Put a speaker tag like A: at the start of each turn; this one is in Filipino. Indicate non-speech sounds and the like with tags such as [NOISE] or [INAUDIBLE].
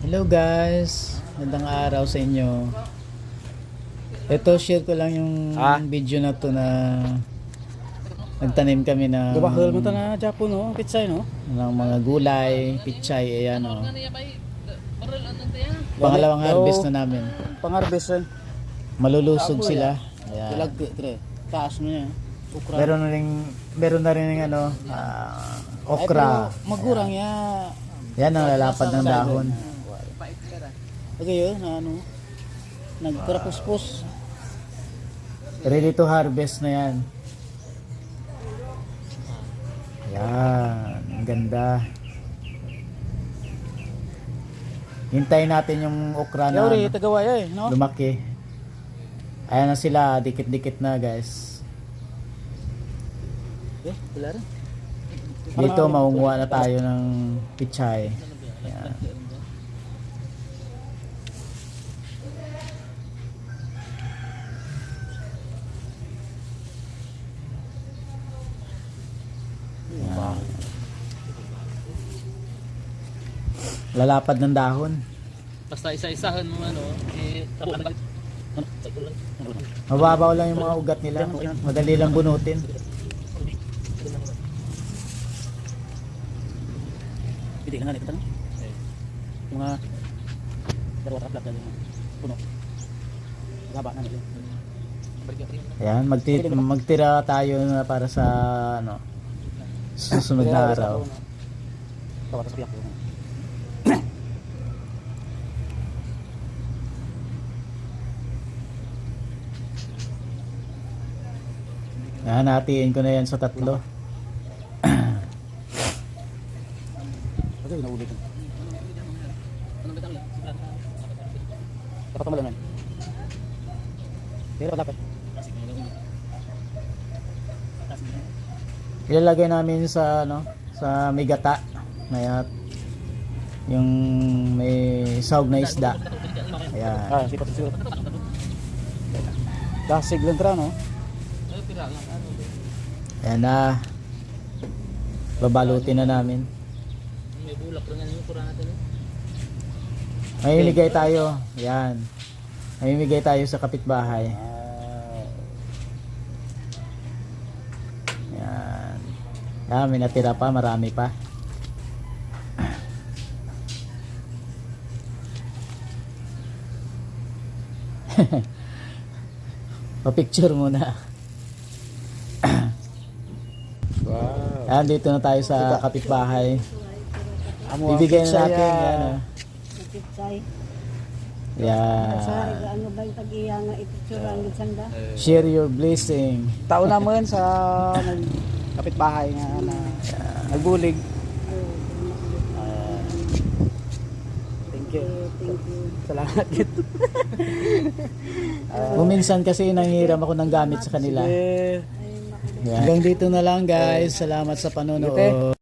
A: Hello guys, magandang araw sa inyo. Ito share ko lang yung
B: Ah.
A: video na to na nagtanim kami na
B: Gabahal mo ta na Japon no, pitsay no.
A: ng mga gulay, pichay, ayan o. Pangalawang harvest na namin.
B: Pangarbes eh.
A: Malulusog sila. Ayan.
B: Ilag tre. Taas mo niya. Ukra.
A: Meron na rin meron na rin ng ano, ah, okra.
B: Ay, pero magurang ya.
A: Yan ang lalapad ng dahon.
B: Okay yun, na ano. Nagparapuspos.
A: Ready to harvest na yan. Yan, ang ganda. Hintayin natin yung okra na
B: Yori,
A: ano,
B: tagaway eh, no?
A: lumaki. Ayan na sila, dikit-dikit na guys.
B: Eh, wala rin.
A: Dito maunguha na tayo ng pichay. Lalapad ng dahon.
C: Basta isa-isahan mo ano, eh, kapag
A: Mababaw lang yung mga ugat nila. Madali lang bunutin.
B: Pili ka nga? Mga dalawa taplak dali. Puno. Gaba na nila.
A: Ayan, magti magtira tayo na para sa ano susunod na araw.
B: Tawa.
A: Ayan, hatiin ko na yan sa tatlo.
B: Dapat mo lang. Pero dapat.
A: Ilalagay namin sa ano, sa may gata. Mayat yung may sahog na isda. Ayan.
B: Ah, sipat siguro. Dasig lang tra, no?
A: Ayan na. Babalutin na namin.
C: may bulak rin ano kurang natin. eh.
A: Mamimigay tayo. Ayan. Mamimigay tayo sa kapitbahay.
B: Ah,
A: Ayan. Ayan, may natira pa. Marami pa. [LAUGHS] Pa-picture muna.
B: Wow.
A: Ayan, dito na tayo sa kapitbahay.
B: Amo
A: Bibigyan na natin.
B: ya.
A: Yan, oh.
D: Pitsay.
A: Yan.
D: Sa ano ba yung tag-iya nga ipitsura ang?
A: Share your blessing.
B: Tao naman sa nag kapitbahay nga na nagbulig. Ah, thank you.
D: Thank you.
B: Salamat.
A: Kung minsan kasi nanghiram ako ng gamit sa kanila.
B: Eh.
A: Hanggang dito na lang guys. Salamat sa panonood.